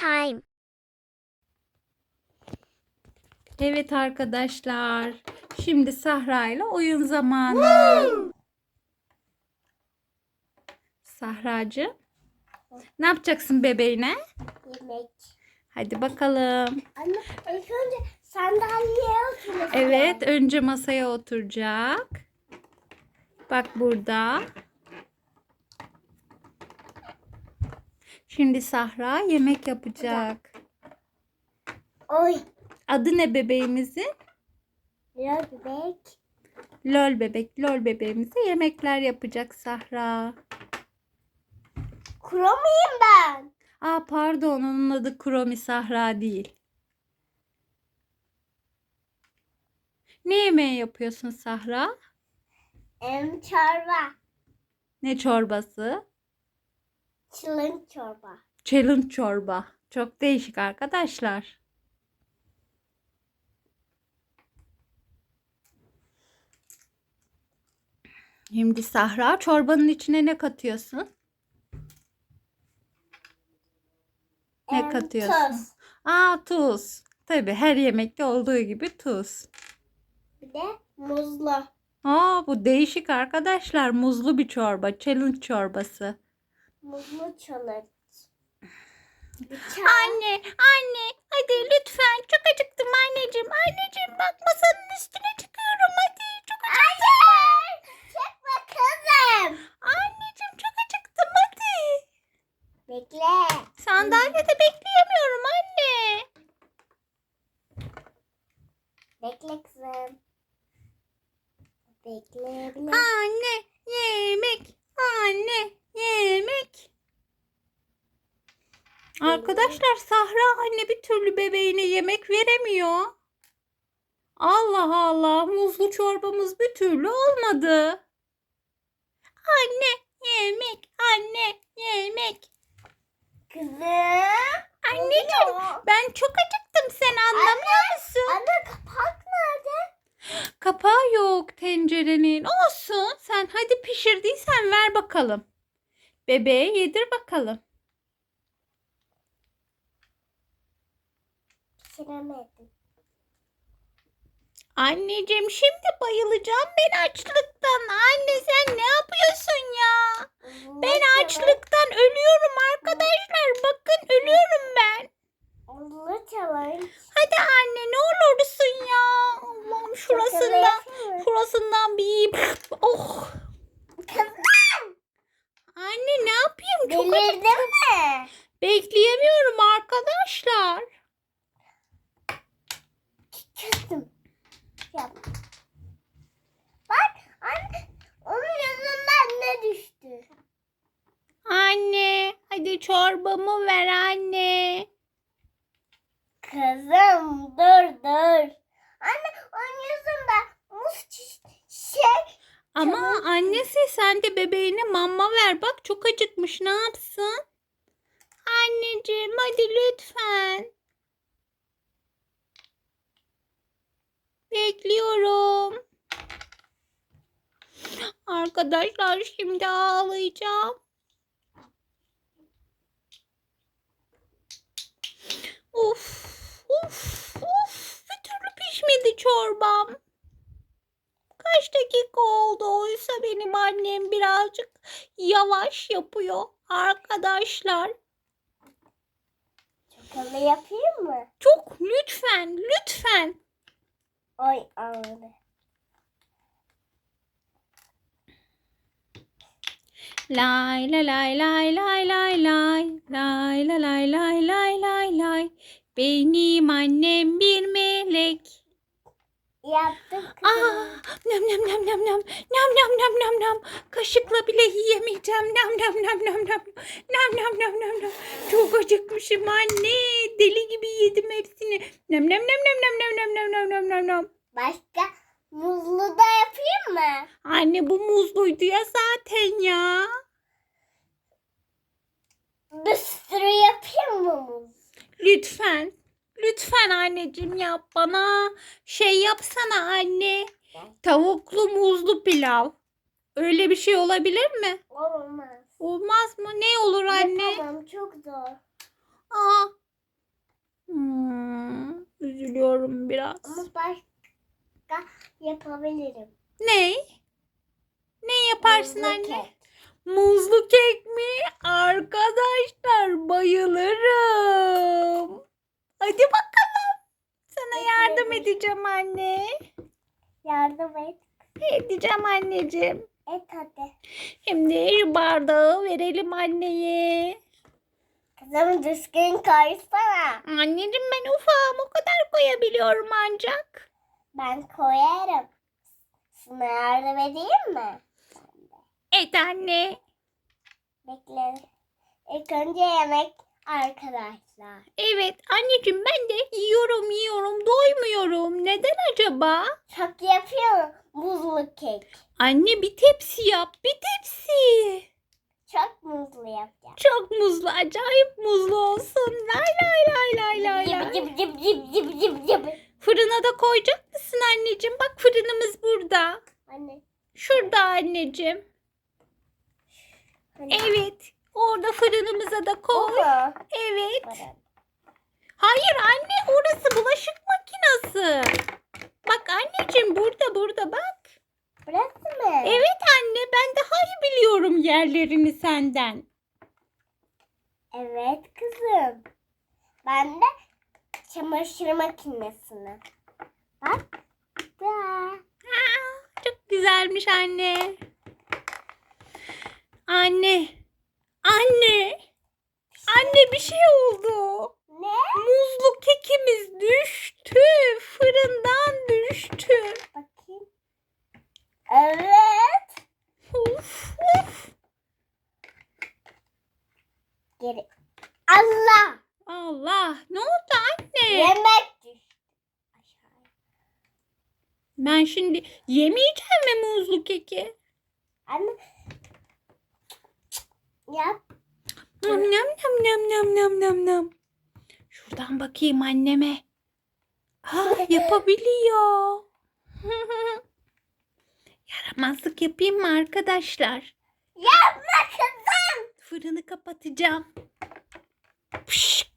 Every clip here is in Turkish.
time. Evet arkadaşlar. Şimdi Sahra ile oyun zamanı. Sahracığım. Ne yapacaksın bebeğine? Yemek. Hadi bakalım. Anne ilk önce sandalyeye oturacağım. Evet, önce masaya oturacak. Bak burada. Şimdi Sahra yemek yapacak. Oy. Adı ne bebeğimizin? Lol bebek. Lol bebek. Lol bebeğimize yemekler yapacak Sahra. Kuro muyum ben? Aa pardon onun adı Kromi Sahra değil. Ne yemeği yapıyorsun Sahra? Em çorba. Ne çorbası? Çılın çorba. Challenge çorba. Çok değişik arkadaşlar. Şimdi Sahra çorbanın içine ne katıyorsun? Ne Em, katıyorsun? Tuz. Aa tuz. Tabii her yemekte olduğu gibi tuz. Bir de muzlu. Aa bu değişik arkadaşlar. Muzlu bir çorba. Challenge çorbası. Muzlu challenge. Anne, anne, hadi lütfen. Çok acıktım anneciğim. Anneciğim bak masanın üstüne çıkıyorum hadi. Çok acıktım. Hayır. Çekme kızım. Anneciğim çok acıktım hadi. Bekle. Sandalyede bekleyemiyorum anne. Bekle kızım. Bekleyebilir. Anne, yemek. Anne, yemek. Arkadaşlar Sahra anne bir türlü bebeğine yemek veremiyor. Allah Allah muzlu çorbamız bir türlü olmadı. Anne yemek, anne yemek. Kızım. Anneciğim Oluyor. ben çok acıktım sen anlamıyor musun? Anne kapak nerede? Kapağı yok tencerenin. Olsun sen hadi pişirdiysen ver bakalım. Bebeğe yedir bakalım. Pişiremedim. Anneciğim şimdi bayılacağım ben açlıktan. Anne sen ne yapıyorsun ya? Ben açlıktan ölüyorum arkadaşlar. Bakın ölüyorum ben. Hadi anne ne olursun ya. Allah'ım şurasından, şurasından bir. Oh. Kızım. Anne ne yapayım? Çok Delirdin mi? Bekleyemiyorum arkadaşlar. Yap. Bak anne onun yüzünden ne düştü? Anne hadi çorbamı ver anne. Kızım dur dur. Anne onun yüzünden muz şey Ama Tamam. annesi sen de bebeğine mama ver. Bak çok acıkmış ne yapsın? Anneciğim hadi lütfen. Bekliyorum. Arkadaşlar şimdi ağlayacağım. Of, of, of. Bir türlü pişmedi çorbam. Kaç dakika oldu oysa benim annem birazcık yavaş yapıyor arkadaşlar. çikolata yapayım mı? Çok lütfen lütfen. Oy ağladı. Lay lay lay lay lay lay lay lay lay lay lay lay lay lay benim annem bir melek. Yaptım Aa, kızım. nam nam nam nam nam nam nam nam nam nam kaşıkla bile yiyemeyeceğim nam nam nam nam nam nam nam nam nam nam çok acıkmışım anne deli gibi yedim hepsini nam nam nam nam nam nam nam nam nam nam nam nam Başka muzlu da yapayım mı? anne bu muzluydu ya zaten ya Bir sürü yapayım mı muz? lütfen lütfen anneciğim yap bana şey yapsana anne tavuklu muzlu pilav öyle bir şey olabilir mi Olmaz. olmaz mı ne olur anne Yapamam çok zor. Aa, üzülüyorum biraz. Ama başka yapabilirim. Ne? Ne yaparsın Muzlu anne? kek. Muzlu kek mi? Arkadaşlar bayılırım. Hadi bakalım. Sana yardım edeceğim anne. Yardım et. Edeceğim anneciğim. Et hadi. Şimdi bardağı verelim anneye. Kızım düzgün koysana. Anneciğim ben ufağım o kadar koyabiliyorum ancak. Ben koyarım. Sana yardım edeyim mi? Et anne. Bekle. İlk önce yemek arkadaşlar. Evet anneciğim ben de yiyorum yiyorum doymuyorum. Neden acaba? Çok yapıyorum muzlu kek. Anne bir tepsi yap bir tepsi. Çok muzlu yapacağım. Çok muzlu acayip muzlu olsun. Lay lay lay lay lay lay. cib cib cib cib cib cib. Fırına da koyacak mısın anneciğim? Bak fırınımız burada. Anne. Şurada anneciğim. Anne. Evet. Orada fırınımıza da koy. mu? Evet. Hayır anne orası bulaşık makinesi. Bak anneciğim burada burada bak. Burası mı? Evet anne ben daha iyi biliyorum yerlerini senden. Evet kızım. Ben de çamaşır makinesini. Bak. Bak. Aa, çok güzelmiş anne. Anne. Anne. Anne bir şey oldu. Ne? Muzlu kekimiz düştü. Fırından düştü. Bakayım. Evet. Of, of. Geri. Allah. Allah ne oldu anne? Yemek düştü. Ben şimdi yemeyeceğim mi muzlu keki? Anne. Yap. Nam nam nam nam nam nam nam nam. Şuradan bakayım anneme. Ah yapabiliyor. Yaramazlık yapayım mı arkadaşlar? Yapma kızım. Fırını kapatacağım. Pişt.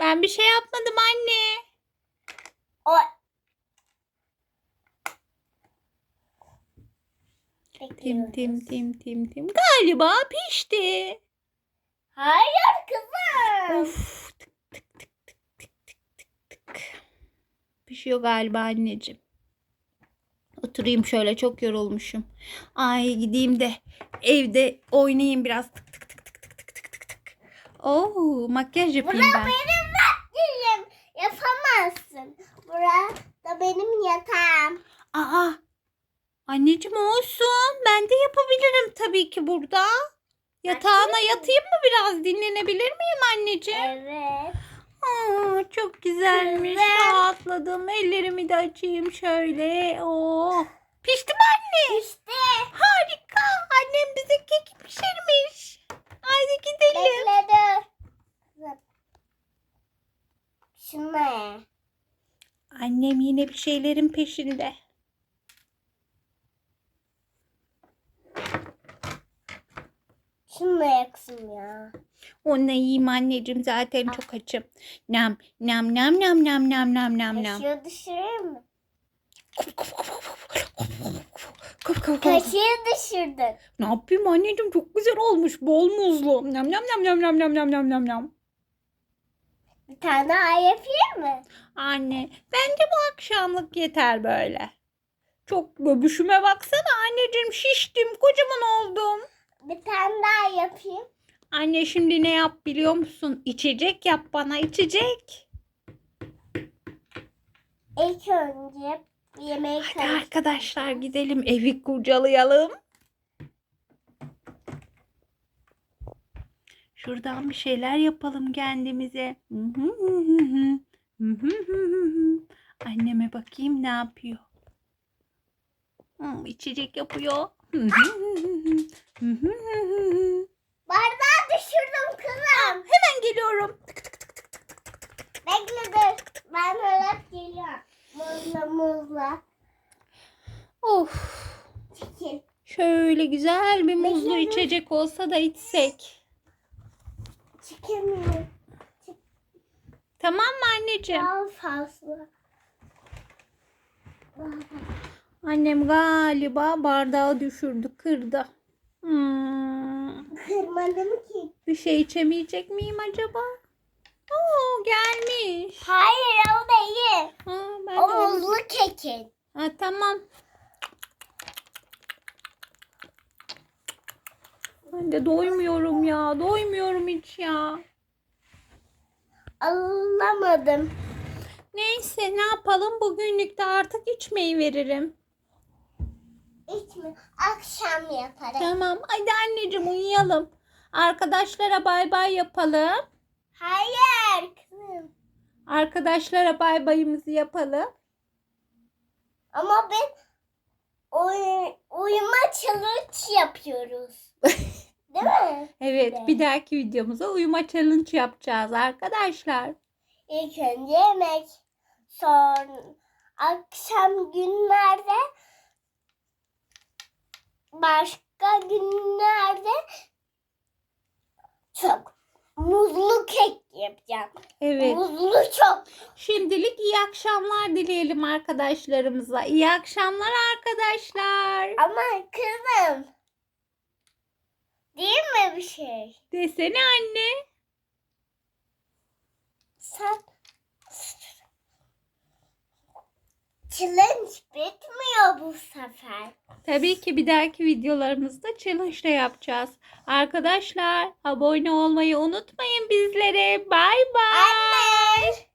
Ben bir şey yapmadım anne. O. Tim Bekliyoruz. tim tim tim tim. Galiba pişti. Hayır kızım. Of. Tık tık tık tık tık tık tık tık. Pişiyor galiba anneciğim. Oturayım şöyle çok yorulmuşum. Ay gideyim de evde oynayayım biraz. Tık tık tık tık tık tık tık tık tık. Oo makyaj yapayım Bura ben. benim vaktim. Yapamazsın. Burada benim yatağım. Aa. Anneciğim olsun. Ben de yapabilirim tabii ki burada. Yatağına yatayım mı biraz? Dinlenebilir miyim anneciğim? Evet. Aa, çok güzelmiş. Güzel. Rahatladım. Ellerimi de açayım şöyle. Oh. Pişti mi anne? İşte. Harika. Annem bize kek pişirmiş. Haydi gidelim. Bekle dur. Ye. Annem yine bir şeylerin peşinde. Ye kızım ya. Onu yiyeyim anneciğim zaten çok açım. Nam nam nam nam nam nam nam nam nam. Kaşığı kuf, kuf. Kaşığı düşürdün. Ne yapayım anneciğim çok güzel olmuş. Bol muzlu. Nam nam nam nam nam nam nam nam nam nam. Bir tane daha yapayım mı? Anne bence bu akşamlık yeter böyle. Çok göbüşüme baksana anneciğim şiştim kocaman oldum. Bir tane daha yapayım. Anne şimdi ne yap biliyor musun? İçecek yap bana içecek. İlk önce yemeği Hadi karıştır. arkadaşlar gidelim evi kurcalayalım. Şuradan bir şeyler yapalım kendimize. Anneme bakayım ne yapıyor. Hmm, içecek yapıyor. Bardağı düşürdüm kızım. Hemen geliyorum. Bekle dur. Ben öyle geliyorum. Muzla muzla. Of. Çekil. Şöyle güzel bir muzlu Bekliyorum. içecek olsa da içsek. Çekemiyorum. Tamam mı anneciğim? Daha fazla. Annem galiba bardağı düşürdü, kırdı. Hmm, Kırmadım ki. bir şey içemeyecek miyim acaba? Oo gelmiş. Hayır o değil. Ha, ben O de- muzlu kekin. Ha, tamam. Ben de doymuyorum ya. Doymuyorum hiç ya. Alamadım. Neyse ne yapalım bugünlük de artık içmeyi veririm. İçme. Akşam yaparım. Tamam hadi anneciğim uyuyalım. Arkadaşlara bay bay yapalım. Hayır kızım. Arkadaşlara bay bayımızı yapalım. Ama ben oy, uyuma challenge yapıyoruz. Değil mi? Evet Evet. bir dahaki videomuza uyuma challenge yapacağız arkadaşlar. İlk önce yemek. Sonra akşam günlerde başka günlerde çok muzlu kek yapacağım. Evet. Muzlu çok. Şimdilik iyi akşamlar dileyelim arkadaşlarımıza. İyi akşamlar arkadaşlar. Ama kızım. Değil mi bir şey? Desene anne. Sen challenge bitmiyor bu sefer. Tabii ki bir dahaki videolarımızda challenge de yapacağız. Arkadaşlar abone olmayı unutmayın bizlere. Bay bay. Anne.